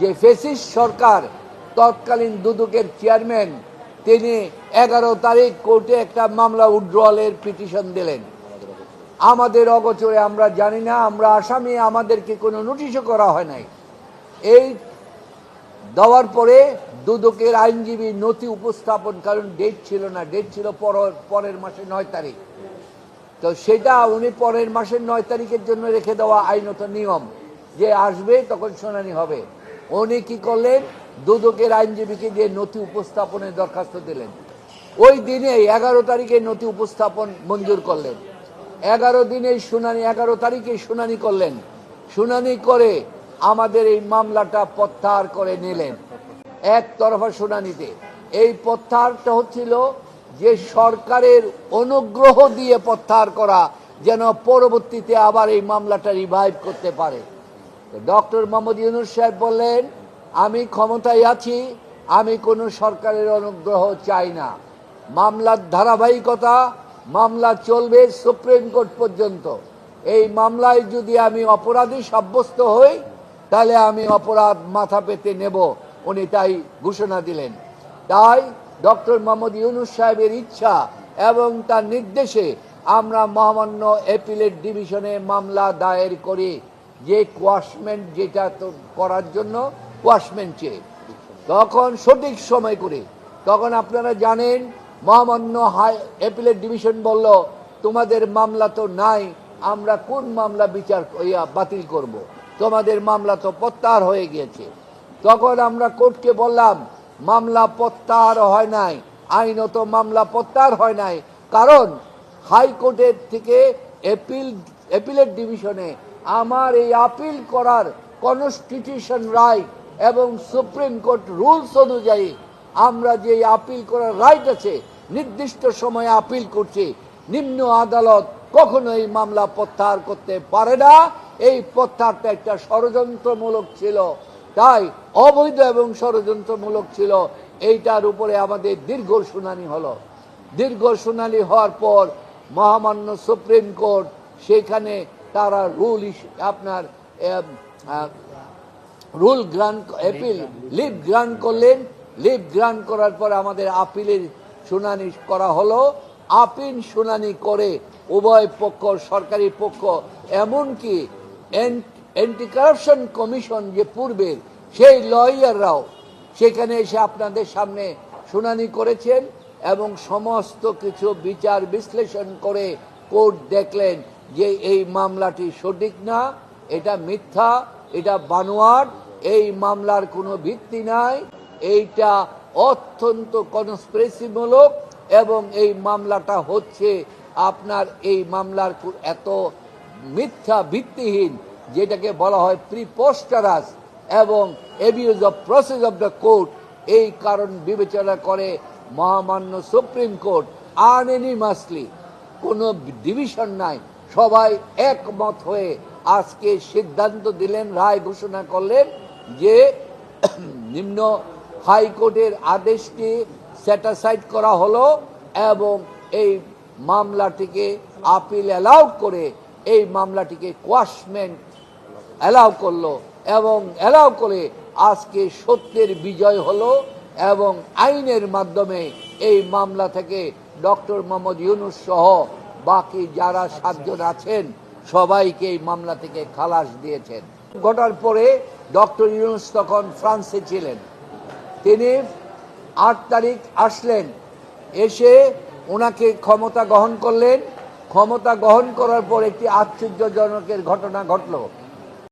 যে ফেসিস সরকার তৎকালীন দুদকের চেয়ারম্যান, তিনি এগারো তারিখ কোর্টে একটা মামলা উড্রলের পিটিশন দিলেন। আমাদের অগোচরে আমরা জানি না, আমরা আসামি, আমাদেরকে কোনো নোটিশও করা হয় নাই। এই দেওয়ার পরে দুদকের আইনজীবী নথি উপস্থাপন কারণ ডেট ছিল না, ডেট ছিল পর- পরের মাসে নয় তারিখ। তো সেটা উনি পরের মাসের নয় তারিখের জন্য রেখে দেওয়া আইনত নিয়ম। যে আসবে তখন শুনানি হবে। উনি কি করলেন? দুদকের আইনজীবীকে দিয়ে নথি উপস্থাপনের দরখাস্ত দিলেন। ওই দিনে এগারো তারিখে নথি উপস্থাপন মঞ্জুর করলেন। এগারো দিনে শুনানি, এগারো তারিখে শুনানি করলেন। শুনানি করে আমাদের এই মামলাটা প্রত্যাহার করে নিলেন একতরফা শুনানিতে। এই প্রত্যাহারটা হচ্ছিল যে সরকারের অনুগ্রহ দিয়ে প্রত্যাহার করা, যেন পরবর্তীতে আবার এই মামলাটা রিভাইভ করতে পারে। ডক্টর মোহাম্মদ ইউনুস সাহেব বললেন, আমি ক্ষমতায় আছি, আমি কোনো সরকারের অনুগ্রহ চাই না। মামলার ধারাবাহিকতা, মামলা চলবে সুপ্রিম কোর্ট পর্যন্ত। এই মামলায় যদি আমি অপরাধী সাব্যস্ত হই, তাহলে আমি অপরাধ মাথা পেতে নেব। উনি তাই ঘোষণা দিলেন। তাই ডক্টর মোহাম্মদ ইউনুস সাহেবের ইচ্ছা এবং তার নির্দেশে আমরা মহামান্য এপিলেট ডিভিশনে মামলা দায়ের করি। যে কোয়াশমেন্ট যেটা তো করার জন্য কোয়াশমেন্ট চেয়ে। তখন সঠিক সময় করে। তখন আপনারা জানেন, মহামান্য হাই অ্যাপিলেট ডিভিশন বলল, তোমাদের মামলা তো নাই, আমরা কোন মামলা বিচার ইয়া বাতিল করব। তোমাদের মামলা তো প্রত্যাহার হয়ে গিয়েছে। তখন আমরা কোর্টকে বললাম, মামলা প্রত্যাহার হয় নাই, আইনত মামলা প্রত্যাহার হয় নাই। কারণ হাইকোর্টের থেকে এপিল এপিলেট ডিভিশনে আমার এই আপিল করার কনস্টিটিউশন রাইট এবং সুপ্রিম কোর্ট রুলস অনুযায়ী আমরা যে আপিল করার রাইট আছে, নির্দিষ্ট সময়ে আপিল করছি, নিম্ন আদালত কখনো এই মামলা প্রত্যাহার করতে পারে না। এই প্রত্যাহারটা একটা ষড়যন্ত্রমূলক ছিল। তাই অবৈধ এবং ষড়যন্ত্রমূলক ছিল। এইটার উপরে আমাদের দীর্ঘ শুনানি হলো। দীর্ঘ শুনানি হওয়ার পর মহামান্য সুপ্রিম কোর্ট সেখানে তারা রুল আপনার rule grant appeal leave grant করলেন লিভ গ্রান্ট করার পর আমাদের আপিলের শুনানি করা হলো। আপিল শুনানি করে উভয় পক্ষ, সরকারি পক্ষ, এমনকি অ্যান্টি কারাপশন কমিশন যে পূর্বের, সেই লয়াররাও সেখানে এসে আপনাদের সামনে শুনানি করেছেন এবং সমস্ত কিছু বিচার বিশ্লেষণ করে কোর্ট দেখলেন। যে এই মামলাটি সঠিক না, এটা মিথ্যা, এটা বানোয়াট, এই মামলার কোনো ভিত্তি নাই। এইটা অত্যন্ত কনস্পিরেসিমূলক এবং এই মামলাটা হচ্ছে আপনার এই মামলার এত মিথ্যা ভিত্তিহীন, যেটাকে বলা হয় প্রিপোস্টারাস এবং abuse of process of the court এই কারণ বিবেচনা করে মহামান্য সুপ্রিম কোর্ট আনএনিমাসলি কোনো ডিভিশন নাই। সবাই একমত হয়ে আজকে সিদ্ধান্ত দিলেন, রায় ঘোষণা করলেন যে নিম্ন হাইকোর্টের আদেশটি স্যাটাসাইড করা হলো এবং এই মামলাটিকে আপিল অ্যালাউ করে এই মামলাটিকে কোয়াশমেন্ট অ্যালাউ করল এবং অ্যালাউ করে আজকে সত্যের বিজয় হলো এবং আইনের মাধ্যমে এই মামলা থেকে ডক্টর মোহাম্মদ ইউনুস সহ বাকি যারা সাতজন আছেন, সবাইকে এই মামলা থেকে খালাস দিয়েছেন। ঘটার পরে ডক্টর ইউনুস তখন ফ্রান্সে ছিলেন। তিনি আট তারিখ আসলেন, এসে ওনাকে ক্ষমতা গ্রহণ করলেন। ক্ষমতা গ্রহণ করার পর একটি আশ্চর্যজনকের ঘটনা ঘটলো।